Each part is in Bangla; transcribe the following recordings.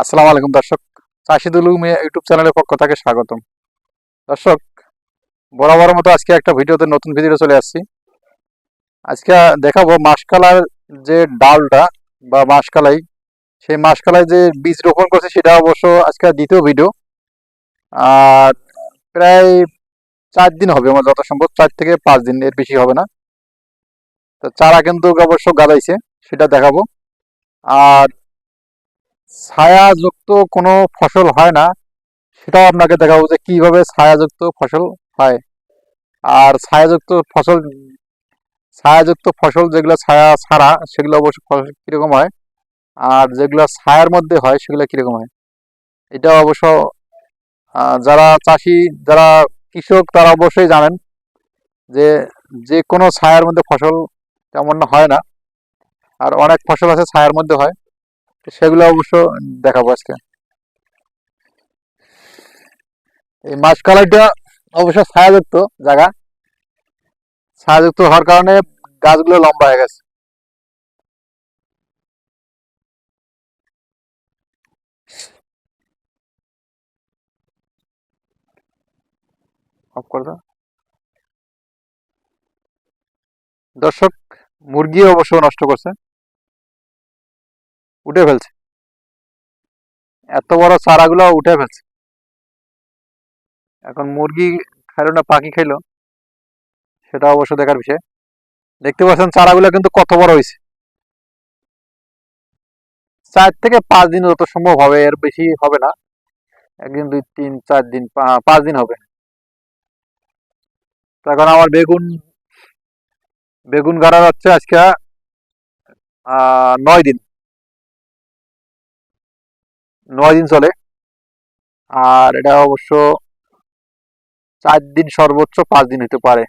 আসসালামু আলাইকুম দর্শক। চাষিদুল মিয়া ইউটিউব চ্যানেলের পক্ষ থেকে স্বাগতম। দর্শক বরাবর মতো আজকে একটা ভিডিওতে নতুন ভিডিও চলে আসছি। আজকে দেখাবো মাসকালার যে ডালটা বা মাসকালাই, সেই মাসকালাই যে বীজ রোপণ করছে সেটা অবশ্য আজকে দ্বিতীয় ভিডিও। আর প্রায় চার দিন হবে আমার যত সম্ভব চার থেকে পাঁচ দিন এর বেশি হবে না। তো চারা কিন্তু অবশ্য গাদাইছে, সেটা দেখাবো। আর ছায়াযুক্ত কোনো ফসল হয় না। সেটাও আপনাকে দেখাবো যে কীভাবে ছায়াযুক্ত ফসল হয়। আর ছায়াযুক্ত ফসল ছায়াযুক্ত ফসল যেগুলো ছায়া ছাড়া, সেগুলো অবশ্য ফসল কীরকম হয়? আর যেগুলো ছায়ার মধ্যে হয়, সেগুলো কীরকম হয়? এটা অবশ্য যারা চাষি, যারা কৃষক, তারা অবশ্যই জানেন যে যে কোনো ছায়ার মধ্যে ফসল তেমন হয় না। আর অনেক ফসল আছে ছায়ার মধ্যে হয়। সেগুলো অবশ্য দেখাবো আজকে। এই মাসকালাইটা অবশ্য ছায়াযুক্ত জায়গা। ছায়াযুক্ত হওয়ার কারণে গাছগুলো লম্বা হয়ে গেছে। দর্শক, মুরগি অবশ্য নষ্ট করছে। উঠে ফেলছে। এত বড় চারাগুলো উঠে ফেলছে। এখন মুরগি খাইলো না, পাখি খাইলো, সেটা অবশ্য দেখার বিষয়। দেখতে পাচ্ছেন চারাগুলো কিন্তু কত বড় হয়েছে। চার থেকে পাঁচ দিন যত সম্ভব হবে, এর বেশি হবে না। একদিন, দুই, তিন, চার দিন পাঁচ দিন হবে। এখন আমার বেগুন বেগুন গাড়া যাচ্ছে আজকে নয় দিন। নয় দিন চলে। আর এটা অবশ্য চার দিন সর্বোচ্চ পাঁচ দিন হতে পারে।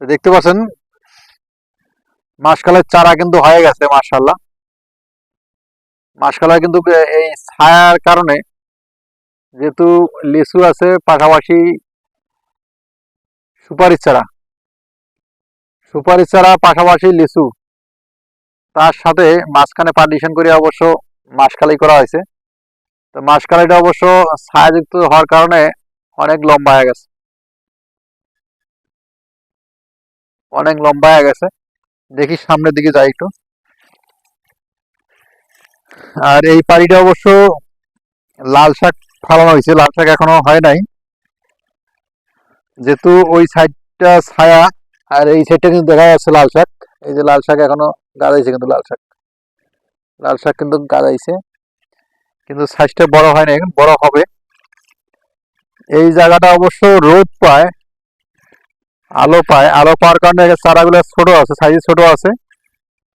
দেখতে পাচ্ছেন মাসকালের চারা কিন্তু হয়ে গেছে মার্শাল্লাহ মাসকালের কিন্তু এই ছায়ার কারণে যেহেতু লিচু আছে, পাশাপাশি সুপারির চারা। সুপারির চারা, পাশাপাশি লিচু। তার সাথে মাঝখানে পার্টিশন করে অবশ্য মাসকালাই করা হয়েছে। তো মাসকালাইটা অবশ্য ছায়াযুক্ত হওয়ার কারণে অনেক লম্বা হয়ে গেছে। অনেক লম্বা হয়ে গেছে। দেখি সামনের দিকে যাই একটু। আর এই পাড়িটা অবশ্য লাল শাক ফালানো হয়েছে। লাল শাক এখনও হয় নাই। যেহেতু ওই সাইডটা ছায়া, আর এই সাইডটা কিন্তু দেখা যাচ্ছে লাল শাক। এই যে লাল শাক এখনও গাদাইছে কিন্তু লাল শাক। লাল শাক কিন্তু গাদাইছে কিন্তু সাইজটা বড় হয় না এখন বড় হবে। এই জায়গাটা অবশ্য রোদ পায়, আলো পায়। আলো পাওয়ার কারণে চারাগুলো ছোট আছে, সাইজে ছোট আছে,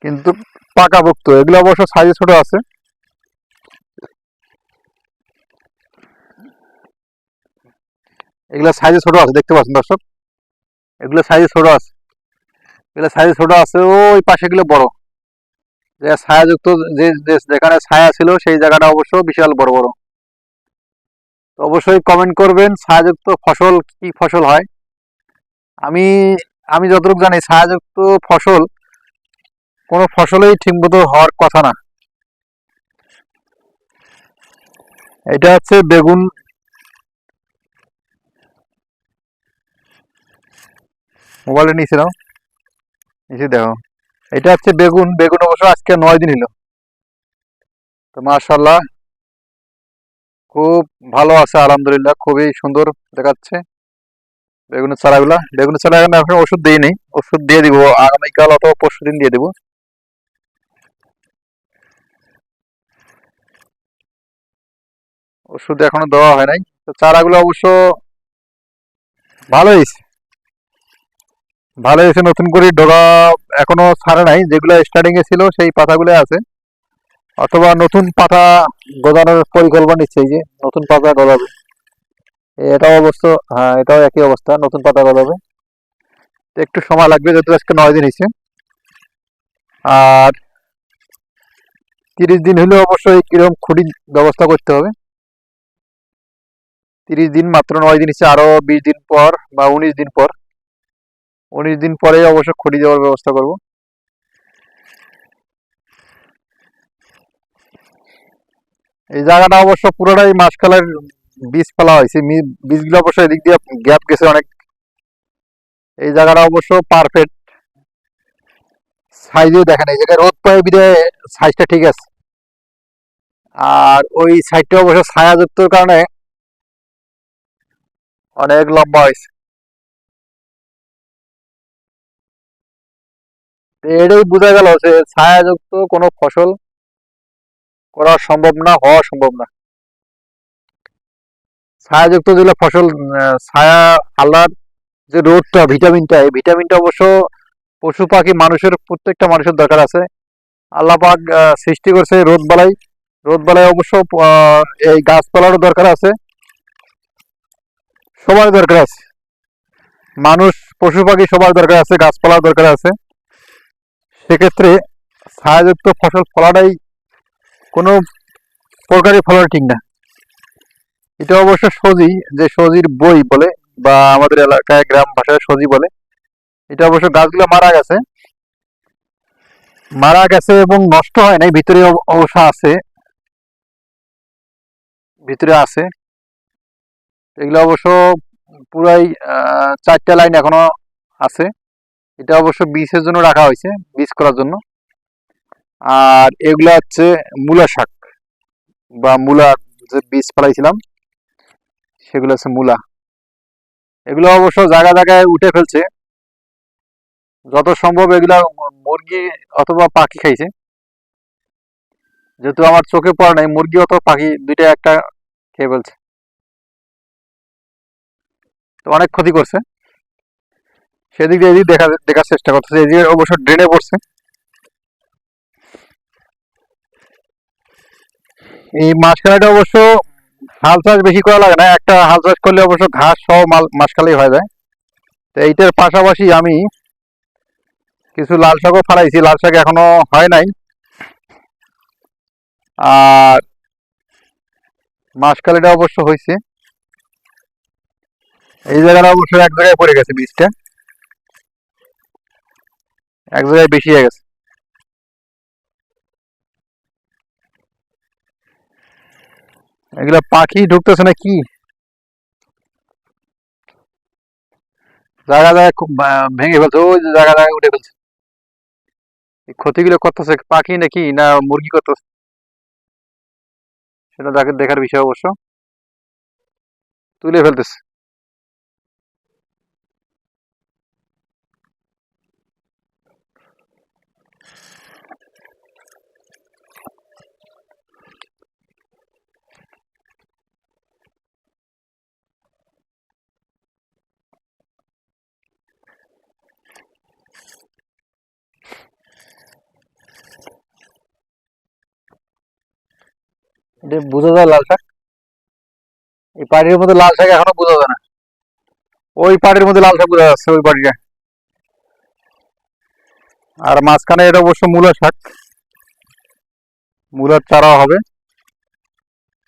কিন্তু পাকাপোক্ত এগুলো অবশ্য সাইজে ছোট আছে। এগুলো সাইজে ছোট আছে, দেখতে পাচ্ছেন দর্শক? এগুলো সাইজে ছোট আছে। এগুলো সাইজে ছোট আছে, ওই পাশে গুলো বড়। যে ছায়াযুক্ত যে যেখানে ছায়া ছিল সেই জায়গাটা অবশ্য বিশাল বড় বড়। তো অবশ্যই কমেন্ট করবেন, ছায়াযুক্ত ফসল কি ফসল হয়। আমি আমি যতটুকু জানি, ছায়াযুক্ত ফসল কোনো ফসলেই ঠিকমতো হওয়ার কথা না। এটা হচ্ছে বেগুন। মোবাইলে নাও। নিচে দেখো। এটা হচ্ছে বেগুন বেগুন অবশ্য আজকে নয় দিন হলো। তো মাশাল্লাহ খুব ভালো আছে, আলহামদুলিল্লাহ, খুবই সুন্দর দেখাচ্ছে বেগুনের চারাগুলা। বেগুনের চারা এখন এখন ওষুধ দিই নেই ওষুধ দিয়ে দিব, আগামীকাল অথবা পরশু দিন দিয়ে দিব। ওষুধ এখনও দেওয়া হয় নাই, তো চারাগুলো অবশ্য ভালো হয়েছে। ভালো হয়েছে, নতুন করে ডগা এখনও ছাড়ে নাই, যেগুলো স্টার্টিং এ ছিল সেই পাতাগুলো আছে। অথবা নতুন পাতা গজানোর পরিকল্পনা নিচ্ছে যে নতুন পাতা গজাবে। এটাও অবশ্য হ্যাঁ এটাও একই অবস্থা, নতুন পাতা গজাবে। একটু সময় লাগবে, যেহেতু আজকে নয় দিন হয়েছে। আর তিরিশ দিন হলে অবশ্যই কীরকম খুঁটির ব্যবস্থা করতে হবে। তিরিশ দিন মাত্র নয় দিন হচ্ছে আরও বিশ দিন পর বা উনিশ দিন পর। উনিশ দিন পরেই অবশ্য খুঁটি দেওয়ার ব্যবস্থা করব। এই জায়গাটা অবশ্য পুরোটাই মাসকালের বীজ ফেলা হয়েছে বীজগুলো অবশ্য এদিক দিয়ে গ্যাপ গেছে অনেক। এই জায়গাটা অবশ্য পারফেক্ট সাইজে দেখেন, এই জায়গায় রোদ পায় বিদায় সাইজটা ঠিক আছে। আর ওই সাইডটা অবশ্য ছায়াযুক্তর কারণে অনেক লম্বা হয়েছে। এটাই বোঝা গেল যে ছায়াযুক্ত কোনো ফসল করা সম্ভব না, হওয়া সম্ভব না। ছায়াযুক্ত যেগুলো ফসল ছায়া আল্লাহর যে রোদটা ভিটামিনটা, এই ভিটামিনটা অবশ্য পশু পাখি মানুষের, প্রত্যেকটা মানুষের দরকার আছে। আল্লাহ পাক সৃষ্টি করছে রোদ বালাই রোদ বালাই অবশ্য এই গাছপালারও দরকার আছে। সবার দরকার আছে। মানুষ, পশু পাখি সবার দরকার আছে গাছপালার দরকার আছে। সেক্ষেত্রে ছায়াযুক্ত ফসল ফলাটাই কোনো প্রকারই ফলার ঠিক না। এটা অবশ্য সজি, যে সজির বই বলে, বা আমাদের এলাকায় গ্রাম ভাষায় সজি বলে, এটা অবশ্য গাছগুলো মারা গেছে। মারা গেছে এবং নষ্ট হয় নাই, ভিতরে অব- অবশ্য আছে। ভিতরে আছে। এগুলো অবশ্য পুরাই চারটা লাইন এখনও আছে। এটা অবশ্য বীজের জন্য রাখা হয়েছে, বীজ করার জন্য। আর এগুলা হচ্ছে মূলা শাক বা মূলা যে বীজ ফেলাইছিলাম, সেগুলো হচ্ছে মূলা। এগুলো অবশ্য জায়গা জায়গায় উঠে ফেলছে। যত সম্ভব এগুলা মুরগি অথবা পাখি খাইছে। যেহেতু আমার চোখে পড়ে নাই, মুরগি অথবা পাখি দুইটা একটা খেয়ে ফেলছে। তো অনেক ক্ষতি করছে। সেদিক দিয়ে এদিক দেখা দেখার চেষ্টা করতেছে। এদিকে অবশ্য ড্রেনে পড়ছে। এই মাঝখানেটা অবশ্য হাল চাষ বেশি করা লাগে না। একটা হাল চাষ করলে অবশ্য ঘাস সহ মাল মাসকালেই হয়ে যায়। তো এইটার পাশাপাশি আমি কিছু লাল শাকও ফালাইছি। লাল শাক এখনও হয় নাই। আর মাসকালিটা অবশ্য হয়েছে এই জায়গাটা অবশ্য এক জায়গায় পড়ে গেছে বীজটা। এক জায়গায় বেশি হয়ে গেছে। এগুলা পাখি ঢুকতেছে না কি? জায়গা জায়গায় খুব ভেঙে ফেলছে, ওই জায়গা জায়গায় উঠে ফেলছে। এই ক্ষতিগুলো করতেছে পাখি নাকি না মুরগি করতেছে? সেটা দেখার বিষয় অবশ্য। তুলে ফেলতেছে। এটা বোঝা যায় লাল শাক? এই পাড়ির মধ্যে লাল শাক এখনও বোঝা যায় না। ওই পাড়ির মধ্যে লাল শাক বোঝা যাচ্ছে, ওই পাড়িটা। আর মাঝখানে এটা অবশ্য মূলা শাক। মূলার চারাও হবে।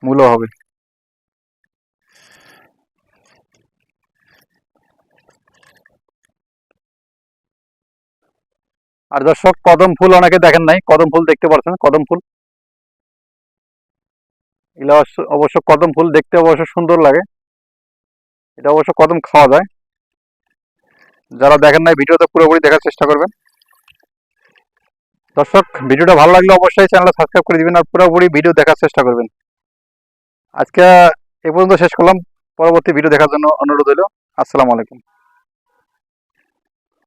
মূলও হবে। আর দর্শক, কদম ফুল অনেকে দেখেন নাই। কদম ফুল দেখতে পাচ্ছেন কদম ফুল। এগুলো অবশ্য- কদম ফুল দেখতে অবশ্য সুন্দর লাগে। এটা অবশ্য কদম খাওয়া যায়। যারা দেখেন নাই, ভিডিওটা পুরোপুরি দেখার চেষ্টা করবেন। দর্শক, ভিডিওটা ভালো লাগলে অবশ্যই চ্যানেলটা সাবস্ক্রাইব করে দিবেন আর পুরোপুরি ভিডিও দেখার চেষ্টা করবেন। আজকে, এ পর্যন্ত শেষ করলাম। পরবর্তী ভিডিও দেখার জন্য অনুরোধ হলো আসসালামু আলাইকুম।